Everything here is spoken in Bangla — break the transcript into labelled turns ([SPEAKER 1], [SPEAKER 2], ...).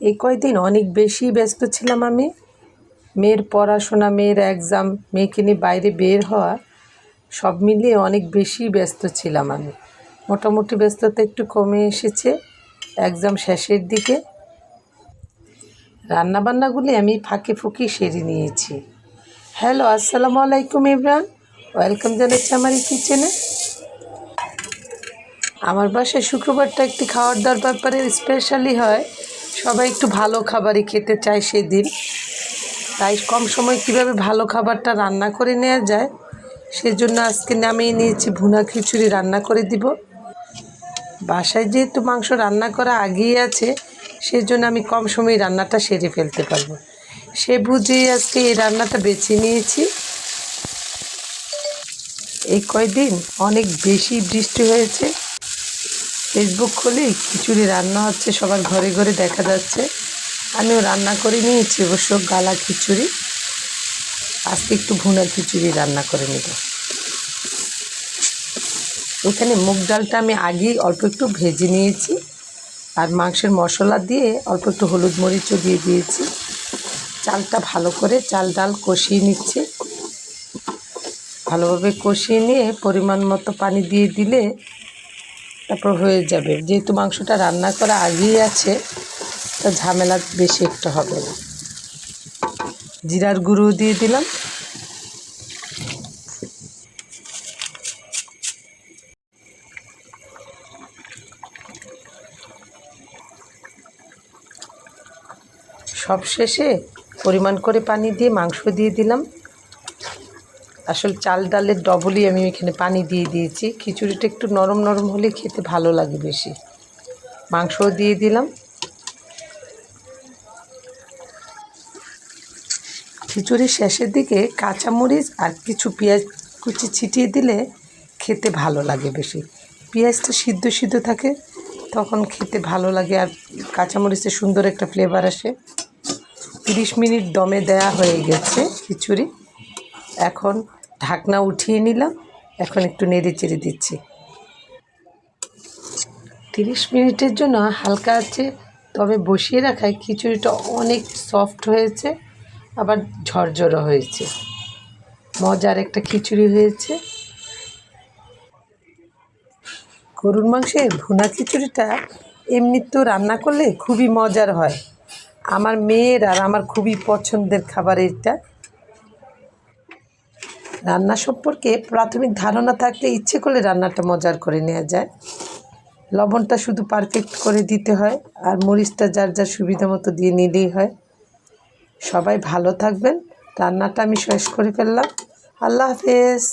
[SPEAKER 1] এই কয়দিন অনেক বেশি ব্যস্ত ছিলাম আমি। মেয়ের পড়াশোনা, মেয়ের এক্সাম মেয়েকে নিয়ে বাইরে বের হওয়া, সব মিলিয়ে অনেক বেশি ব্যস্ত ছিলাম আমি। মোটামুটি ব্যস্ততা একটু কমে এসেছে এক্সাম শেষের দিকে। রান্নাবান্নাগুলি আমি ফাঁকে ফুঁকে সেরে নিয়েছি। হ্যালো, আসসালামু আলাইকুম ইমরান। ওয়েলকাম জানাচ্ছি আমার এই কিচেনে। আমার বাসায় শুক্রবারটা একটি খাওয়ার দাওয়ার ব্যাপারে স্পেশালি হয়। সবাই একটু ভালো খাবারই খেতে চায় সেদিন। তাই কম সময় কীভাবে ভালো খাবারটা রান্না করে নেওয়া যায়, সেজন্য আজকে নামিয়ে নিয়েছি ভুনা খিচুড়ি রান্না করে দিব। বাসায় যেহেতু মাংস রান্না করা আগেই আছে, সেজন্য আমি কম সময় রান্নাটা সেরে ফেলতে পারব। সে বুঝেই আজকে এই রান্নাটা বেছে নিয়েছি। এই কয়দিন অনেক বেশি বৃষ্টি হয়েছে ফেসবুক খুলেই খিচুড়ি রান্না হচ্ছে, সবার ঘরে ঘরে দেখা যাচ্ছে। আমিও রান্না করে নিয়েছি অবশ্য গালা খিচুড়ি। আজকে একটু ভুনা খিচুড়ি রান্না করে নেব। এখানে মুগ ডালটা আমি আগেই অল্প একটু ভেজে নিয়েছি। আর মাংসের মশলা দিয়ে অল্প একটু হলুদ মরিচও দিয়ে দিয়েছি। চালটা ভালো করে চাল ডাল কষিয়ে নিচ্ছে। ভালোভাবে কষিয়ে নিয়ে পরিমাণ মতো পানি দিয়ে দিলে তারপর হয়ে যাবে। যেহেতু মাংসটা রান্না করা আগেই আছে, তো ঝামেলা বেশি একটা হবে না। জিরার গুঁড়ো দিয়ে দিলাম। সব শেষে পরিমাণ করে পানি দিয়ে মাংস দিয়ে দিলাম। আসলে চাল ডালের ডবলই আমি এখানে পানি দিয়ে দিয়েছি। খিচুড়িটা একটু নরম নরম হলে খেতে ভালো লাগে বেশি। মাংসও দিয়ে দিলাম। খিচুড়ির শেষের দিকে কাঁচামরিচ আর কিছু পেঁয়াজ কুচি ছিটিয়ে দিলে খেতে ভালো লাগে বেশি। পেঁয়াজটা সিদ্ধ সিদ্ধ থাকে, তখন খেতে ভালো লাগে আর কাঁচামরিচের সুন্দর একটা ফ্লেভার আসে। তিরিশ মিনিট দমে দেয়া হয়ে গেছে খিচুড়ি। এখন ঢাকনা উঠিয়ে নিলাম। এখন একটু নেড়ে চেড়ে দিচ্ছি। তিরিশ মিনিটের জন্য হালকা আছে, তবে বসিয়ে রাখায় খিচুড়িটা অনেক সফট হয়েছে, আবার ঝরঝরো হয়েছে। মজার একটা খিচুড়ি হয়েছে। গরুর মাংসের ভুনা খিচুড়িটা এমনি তো রান্না করলে খুবই মজার হয়। আমার মেয়ের আর আমার খুবই পছন্দের খাবার এটা রান্না সম্পর্কে প্রাথমিক ধারণা থাকলে ইচ্ছে করলে রান্নাটা মজার করে নেওয়া যায়। লবণটা শুধু পারফেক্ট করে দিতে হয় আর মরিচটা যার যার সুবিধা মতো দিয়ে নিলেই হয়। সবাই ভালো থাকবেন। রান্নাটা আমি শেষ করে ফেললাম। আল্লাহ হাফেজ।